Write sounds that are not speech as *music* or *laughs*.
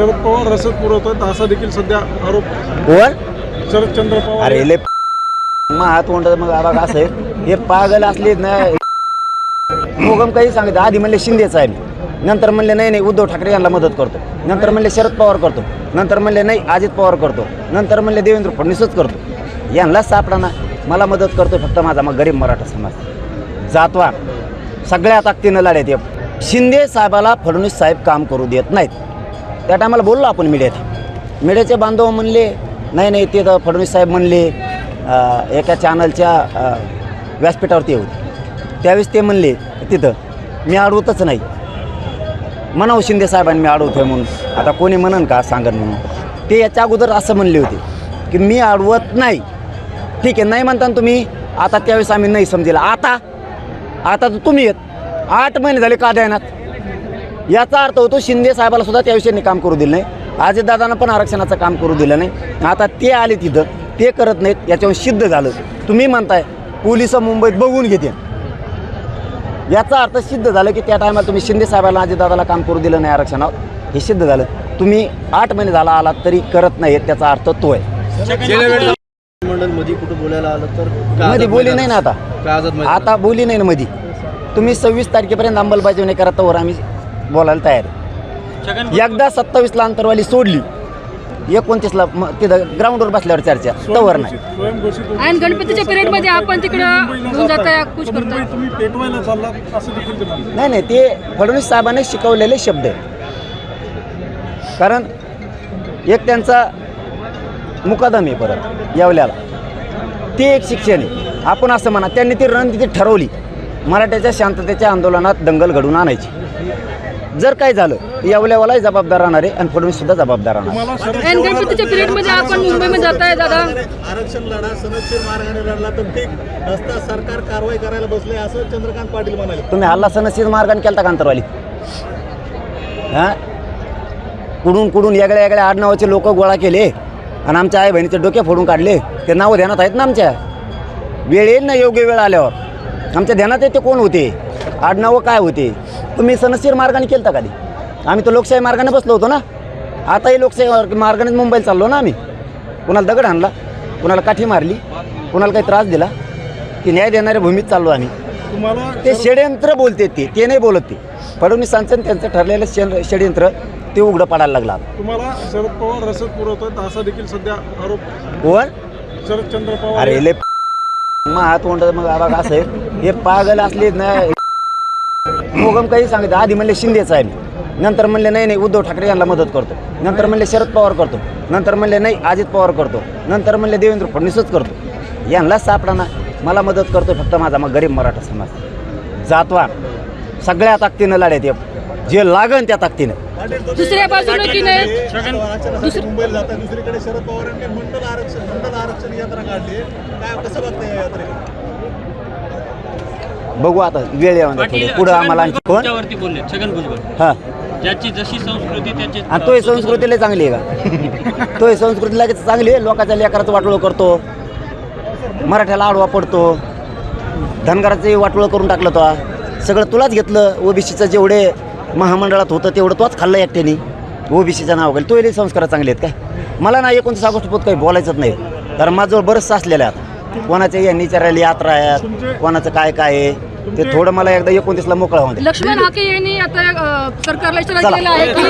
शरद पवार रसद पुरवतात असा देखील सध्या आरोप. कोण? शरदचंद्र पवार. अरे ले मग हात तोंड मग आबा असं आहे. हे पागल असले ना मोगम काही सांगितलं आधी म्हणले शिंदेच आहे मी नंतर म्हणले नाही नाही उद्धव ठाकरे यांना मदत करतो. नंतर म्हणले शरद पवार करतो. नंतर म्हणले नाही अजित पवार करतो. नंतर म्हणले देवेंद्र फडणवीसच करतो. यांनाच सापडा ना मला मदत करतो फक्त माझा मग गरीब मराठा समाज. जातवा सगळ्या ताकदीनं लढ्यात ये शिंदे साहेबाला फडणवीस साहेब काम करू देत नाहीत. त्या टायमाला बोललो आपण मीडियात. मीडियाचे बांधव म्हणले नाही नाही ते तर फडणवीस साहेब म्हणले एका चॅनलच्या व्यासपीठावरती येऊ त्यावेळेस ते म्हणले तिथं मी अडवतच नाही. म्हणावं शिंदे साहेबांनी मी अडवतोय म्हणून. आता कोणी म्हणन का सांगन म्हणून? ते याच्या अगोदर असं म्हणले होते की मी अडवत नाही. ठीक आहे नाही म्हणता ना तुम्ही आता त्यावेळेस आम्ही नाही समजेल. आता आता तर तुम्ही येत. आठ महिने झाले का द्यायनात याचा अर्थ होतो शिंदे साहेबाला सुद्धा त्या विषयाने काम करू दिलं नाही. अजितदादांना पण आरक्षणाचं काम करू दिलं नाही. आता ते आले तिथं ते करत नाहीत याच्यावर सिद्ध झालं. तुम्ही म्हणताय पोलीस मुंबईत बघून घेते. याचा अर्थ सिद्ध झालं की त्या टायमाला तुम्ही शिंदे साहेबाला अजितदादाला काम करू दिलं नाही आरक्षणावर. हे सिद्ध झालं. तुम्ही आठ महिने झाला आलात तरी करत नाही त्याचा अर्थ तो आहे. मंडळमध्ये कुठं बोलायला आलं तर मध्ये बोली नाही ना आता. आता बोली नाही ना मध्ये तुम्ही सव्वीस तारखेपर्यंत अंमलबजावणी करा तर आम्ही बोलायला तयार आहे. एकदा सत्तावीसला अंतरवाली सोडली एकोणतीसला तिथं ग्राउंडवर बसल्यावर चर्चा तवर नाही. आणि गणपतीच्या आपण तिकडं देखील ते म्हणतात. नाही नाही ते फडणवीस साहेबांनी शिकवलेले शब्द आहेत. कारण एक त्यांचा मुकादम आहे परत येवल्याला. ते एक शिक्षण आहे. आपण असं म्हणा त्यांनी ती रणनीती ठरवली. मराठ्याच्या शांततेच्या आंदोलनात दंगल घडवून आणायची. जर काय झालं येवल्यावालाही जबाबदार राहणार आहे आणि फडणवीस सुद्धा जबाबदार राहणार तुम्हाला आणि गणपतीच्या पिरियडमध्ये आपण मुंबईमध्ये जाताय दादा. आरक्षण लढा सनदशीर मार्गाने लढला तर ठीक सरकार कारवाई करायला बसले असं चंद्रकांत पाटील म्हणाले. तुम्ही हल्ला सनसीद मार्गाने केलता का अंतरवाली? हां? कुडून कुडून वेगळ्या वेगळ्या आडनावाचे लोक गोळा केले आणि आमच्या आई बहिणीचे डोके फोडून काढले. ते नावं ध्यानात आहेत ना आमच्या? वेळ येईल ना योग्य वेळ आल्यावर. आमच्या ध्यानात येते कोण होते? आडनावं काय होते? तुम्ही सनसीर मार्गाने केलता कधी आम्ही तर लोकशाही मार्गाने बसलो होतो ना? आताही लोकशाही मार्ग- मार्गानेच मुंबईला चाललो ना आम्ही. कुणाला दगड आणला कुणाला काठी मारली कुणाला काही त्रास दिला की न्याय देणाऱ्या भूमीत चाललो आम्ही. तुम्हाला ते षडयंत्र बोलते ते ते नाही बोलत ते. फडणवीसांचं त्यांचं ठरलेलं षड- षडयंत्र ते उघडं पडायला लागलं. तुम्हाला शरद पवार रसद पुरवतात असा देखील सध्या आरोप कोण? शरदचंद्र पवार अरे ले मग हात तोंड मग आबा असं हे पागल असले ना मोगम काही सांगितलं आधी म्हणले शिंदेच आहे मी नंतर म्हणले नाही नाही उद्धव ठाकरे यांना मदत करतो. नंतर म्हणले शरद पवार करतो. नंतर म्हणले नाही अजित पवार करतो. नंतर म्हणले देवेंद्र फडणवीसच करतो. यांनाच सापडा ना मला मदत करतो फक्त माझा मग गरीब मराठा समाज. जातवा. सगळ्या ताकदीनं लढ्यात ये जे लागन त्या ताकदीनं. दुसऱ्या बाजूने की नाही? आरक्षणासाठी मुंबईला जातात दुसरीकडे शरद पवारांनी मंडल आरक्षण मंडल आरक्षण यात्रा काढली. काय कसं बघताय या यात्रेकडे बघू आता वेळ येऊन पाटील पुढं आम्हाला आणखी कोण? बोलले छगन भुजबळ. हां. ज्याची जशी संस्कृती त्याची आणि तोही संस्कृतीला चांगली आहे का? *laughs* तोही संस्कृतीला चांगली आहे लोकांच्या लेकराचं वाटोळं करतो. मराठ्याला आडवा पडतो. धनगराचंही वाटोळं करून टाकलं तो. सगळं तुलाच घेतलं ओबीसीचं जेवढे महामंडळात होतं तेवढं तोच खाल्लं एकट्याने. ओबीसीचं नाव घाल तोही संस्कार चांगले आहेत काय मला ना एकोणतीस ऑगस्ट पोत काही बोलायचंच नाही. कारण माझं बरंचसं असलेलं आहे आता. कोणाच्या यांनीच्या रॅली यात्रा आहेत कोणाचं काय काय आहे ते थोडं मला एकदा एकोणतीसला मोकळा दे. लक्ष्मण हाके यांनी आता सरकारला इशारा चला. केलेला आहे की